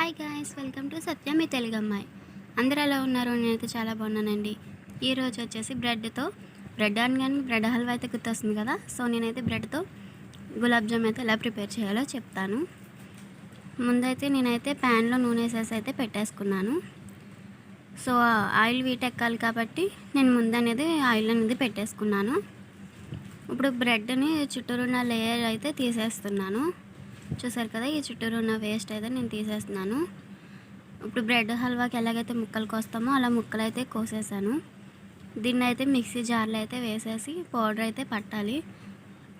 Hi guys welcome to Satya మీ తెలుగు అమ్మాయి. అందరూ ఎలా ఉన్నారు? నేనైతే చాలా బాగున్నానండి. ఈరోజు వచ్చేసి బ్రెడ్తో బ్రెడ్ అని కానీ బ్రెడ్ హల్వా అయితే గుర్తొస్తుంది కదా? సో నేనైతే బ్రెడ్తో గులాబ్ జామ్ అయితే ఎలా ప్రిపేర్ చేయాలో చెప్తాను. ముందైతే నేనైతే ప్యాన్లో నూనె వేసేసి అయితే పెట్టేసుకున్నాను. సో ఆయిల్ వీటెక్కాలి కాబట్టి నేను ముందు అనేది ఆయిల్ అనేది పెట్టేసుకున్నాను. ఇప్పుడు బ్రెడ్ని చుట్టూరు ఉన్న లేయర్ అయితే తీసేస్తున్నాను. చూసారు కదా ఈ చుట్టూరు ఉన్న వేస్ట్ అయితే నేను తీసేస్తున్నాను. ఇప్పుడు బ్రెడ్ హల్వాకి ఎలాగైతే ముక్కలు కోస్తామో అలా ముక్కలు అయితే కోసేసాను. దీన్ని అయితే మిక్సీ జార్లో అయితే వేసేసి పౌడర్ అయితే పట్టాలి.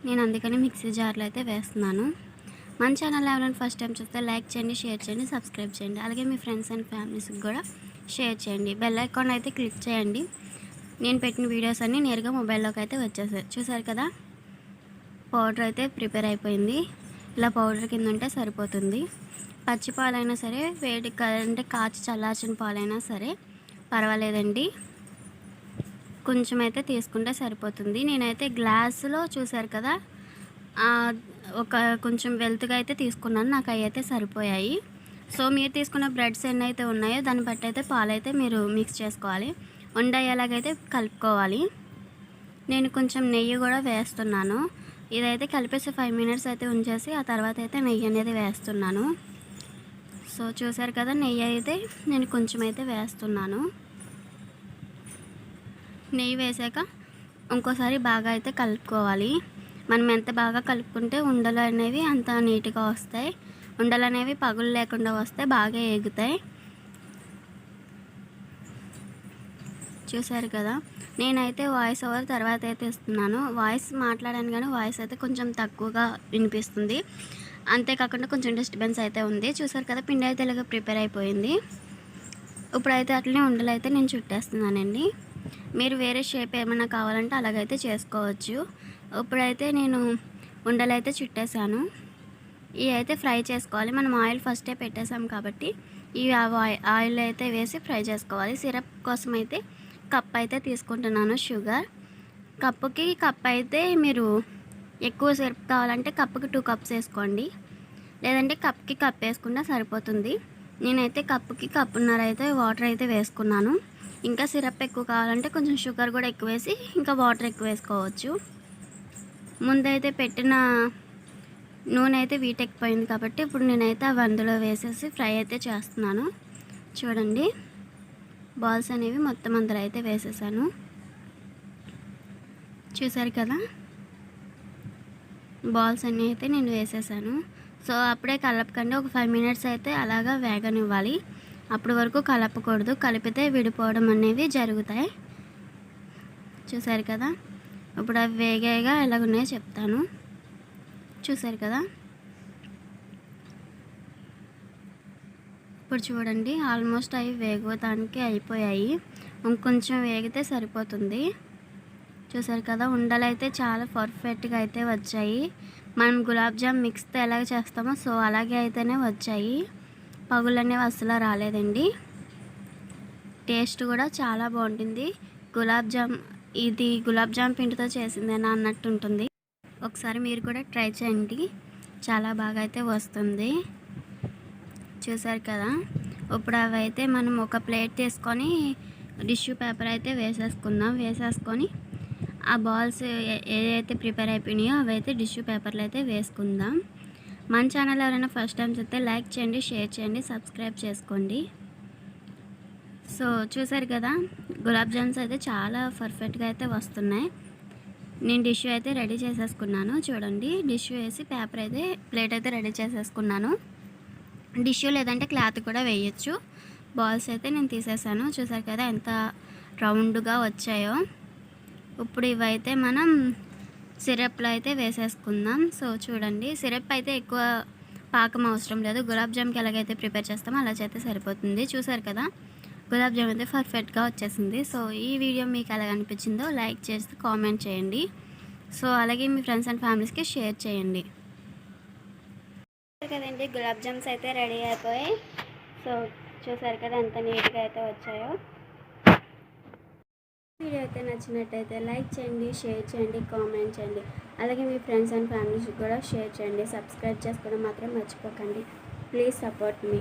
నేను అందుకని మిక్సీ జార్లో అయితే వేస్తున్నాను. మన ఛానల్ ఎవరైనా ఫస్ట్ టైం చూస్తే లైక్ చేయండి షేర్ చేయండి సబ్స్క్రైబ్ చేయండి. అలాగే మీ ఫ్రెండ్స్ అండ్ ఫ్యామిలీస్కి కూడా షేర్ చేయండి. బెల్ ఐకాన్ అయితే క్లిక్ చేయండి. నేను పెట్టిన వీడియోస్ అన్నీ నేరుగా మొబైల్లోకి అయితే వచ్చేసాయి. చూసారు కదా పౌడర్ అయితే ప్రిపేర్ అయిపోయింది. ఇలా పౌడర్ కింద ఉంటే సరిపోతుంది. పచ్చి పాలైనా సరే వేడి అంటే కాచి చల్లార్చిన పాలైనా సరే పర్వాలేదండి. కొంచెం అయితే తీసుకుంటే సరిపోతుంది. నేనైతే గ్లాసులో చూసారు కదా ఒక కొంచెం వెల్త్గా అయితే తీసుకున్నాను. నాకు అవి అయితే సరిపోయాయి. సో మీరు తీసుకున్న బ్రెడ్స్ ఎన్ని అయితే ఉన్నాయో దాన్ని బట్టి అయితే పాలైతే మీరు మిక్స్ చేసుకోవాలి. ఉండయ్యేలాగైతే కలుపుకోవాలి. నేను కొంచెం నెయ్యి కూడా వేస్తున్నాను. ఇదైతే కలిపేసి ఫైవ్ మినిట్స్ అయితే ఉంచేసి ఆ తర్వాత అయితే నెయ్యి అనేది వేస్తున్నాను. సో చూసారు కదా నెయ్యి అయితే నేను కొంచెం అయితే వేస్తున్నాను. నెయ్యి వేసాక ఇంకోసారి బాగా అయితే కలుపుకోవాలి. మనం ఎంత బాగా కలుపుకుంటే ఉండలు అనేవి అంత నీట్గా వస్తాయి. ఉండలు అనేవి పగులు లేకుండా వస్తే బాగా ఎగుతాయి చూశారు కదా. నేనైతే వాయిస్ ఓవర్ తర్వాత అయితే ఇస్తున్నాను. వాయిస్ మాట్లాడాను కానీ వాయిస్ అయితే కొంచెం తక్కువగా వినిపిస్తుంది. అంతేకాకుండా కొంచెం డిస్టర్బెన్స్ అయితే ఉంది. చూసారు కదా పిండి అయితే ఇలాగ ప్రిపేర్ అయిపోయింది. ఇప్పుడైతే అట్లనే ఉండలు అయితే నేను చుట్టేస్తున్నానండి. మీరు వేరే షేప్ ఏమైనా కావాలంటే అలాగైతే చేసుకోవచ్చు. ఇప్పుడైతే నేను ఉండలు అయితే చుట్టేసాను ఇవి అయితే ఫ్రై చేసుకోవాలి. మనం ఆయిల్ ఫస్టే పెట్టేసాం కాబట్టి ఇవి ఆయిల్ అయితే వేసి ఫ్రై చేసుకోవాలి. సిరప్ కోసం అయితే కప్ అయితే తీసుకుంటున్నాను షుగర్. కప్పుకి కప్ అయితే మీరు ఎక్కువ సిరప్ కావాలంటే కప్పుకి టూ కప్స్ వేసుకోండి. లేదంటే కప్కి కప్ వేసుకుంటే సరిపోతుంది. నేనైతే కప్పుకి కప్పున్నర అయితే వాటర్ అయితే వేసుకున్నాను. ఇంకా సిరప్ ఎక్కువ కావాలంటే కొంచెం షుగర్ కూడా ఎక్కువ వేసి ఇంకా వాటర్ ఎక్కువ వేసుకోవచ్చు. ముందైతే పెట్టిన నూనె అయితే వీటెక్కిపోయింది కాబట్టి ఇప్పుడు నేనైతే అవి అందులో వేసేసి ఫ్రై అయితే చేస్తున్నాను. చూడండి. బాల్స్ అనేవి మొత్తం అందరూ అయితే వేసేసాను. చూసారు కదా? బాల్స్ అన్నీ అయితే నేను వేసేసాను. సో అప్పుడే కలపకండి. ఒక ఫైవ్ మినిట్స్ అయితే అలాగా వేగనివ్వాలి. అప్పటి వరకు కలపకూడదు. కలిపితే విడిపోవడం అనేవి జరుగుతాయి. చూసారు కదా? ఇప్పుడు అవి వేగేగా ఎలాగున్నాయో చెప్తాను. చూసారు కదా? ఇప్పుడు చూడండి ఆల్మోస్ట్ అవి వేగవటానికి అయిపోయాయి. ఇంకొంచెం వేగితే సరిపోతుంది. చూసారు కదా ఉండలు అయితే చాలా పర్ఫెక్ట్గా అయితే వచ్చాయి. మనం గులాబ్ జామ్ మిక్స్తో ఎలాగ చేస్తామో సో అలాగే అయితేనే వచ్చాయి. పగులు అనేవి అసలు రాలేదండి. టేస్ట్ కూడా చాలా బాగుంటుంది. గులాబ్ జామ్ ఇది గులాబ్ జామ్ పిండితో చేసిందేనా అన్నట్టు ఉంటుంది. ఒకసారి మీరు కూడా ట్రై చేయండి. చాలా బాగా అయితే వస్తుంది. చూసారు కదా. ఇప్పుడు అవి అయితే మనం ఒక ప్లేట్ తీసుకొని టిష్యూ పేపర్ అయితే వేసేసుకుందాం. వేసేసుకొని ఆ బాల్స్ ఏదైతే ప్రిపేర్ అయిపోయినాయో అవి అయితే టిష్యూ పేపర్లు అయితే వేసుకుందాం. మన ఛానల్ ఎవరైనా ఫస్ట్ టైం చూస్తే లైక్ చేయండి షేర్ చేయండి సబ్స్క్రైబ్ చేసుకోండి. సో చూసారు కదా గులాబ్ జామ్స్ అయితే చాలా పర్ఫెక్ట్గా అయితే వస్తున్నాయి. నేను డిష్యూ అయితే రెడీ చేసేసుకున్నాను. చూడండి డిష్యూ వేసి పేపర్ అయితే ప్లేట్ అయితే రెడీ చేసేసుకున్నాను. డిష్యూ లేదంటే క్లాత్ కూడా వేయచ్చు. బాల్స్ అయితే నేను తీసేసాను. చూసారు కదా ఎంత రౌండ్గా వచ్చాయో. ఇప్పుడు ఇవైతే మనం సిరప్లో అయితే వేసేసుకుందాం. సో చూడండి. సిరప్ అయితే ఎక్కువ పాకం అవసరం లేదు. గులాబ్ జామ్కి ఎలాగైతే ప్రిపేర్ చేస్తామో అలా చేస్తే సరిపోతుంది. చూసారు కదా? గులాబ్ జామ్ అయితే పర్ఫెక్ట్గా వచ్చేసింది. సో ఈ వీడియో మీకు ఎలా అనిపించిందో లైక్ చేసి కామెంట్ చేయండి. సో అలాగే మీ ఫ్రెండ్స్ అండ్ ఫ్యామిలీస్కి షేర్ చేయండి. కదండి గులాబ్ జామ్స్ అయితే రెడీ అయిపోయాయి సో చూసారు కదా ఎంత నీట్గా అయితే వచ్చాయో. వీడియో అయితే నచ్చినట్టయితే లైక్ చేయండి షేర్ చేయండి కామెంట్ చేయండి. అలాగే మీ ఫ్రెండ్స్ అండ్ ఫ్యామిలీస్కి కూడా షేర్ చేయండి. సబ్స్క్రైబ్ చేసుకోవడం మాత్రం మర్చిపోకండి. Please support me.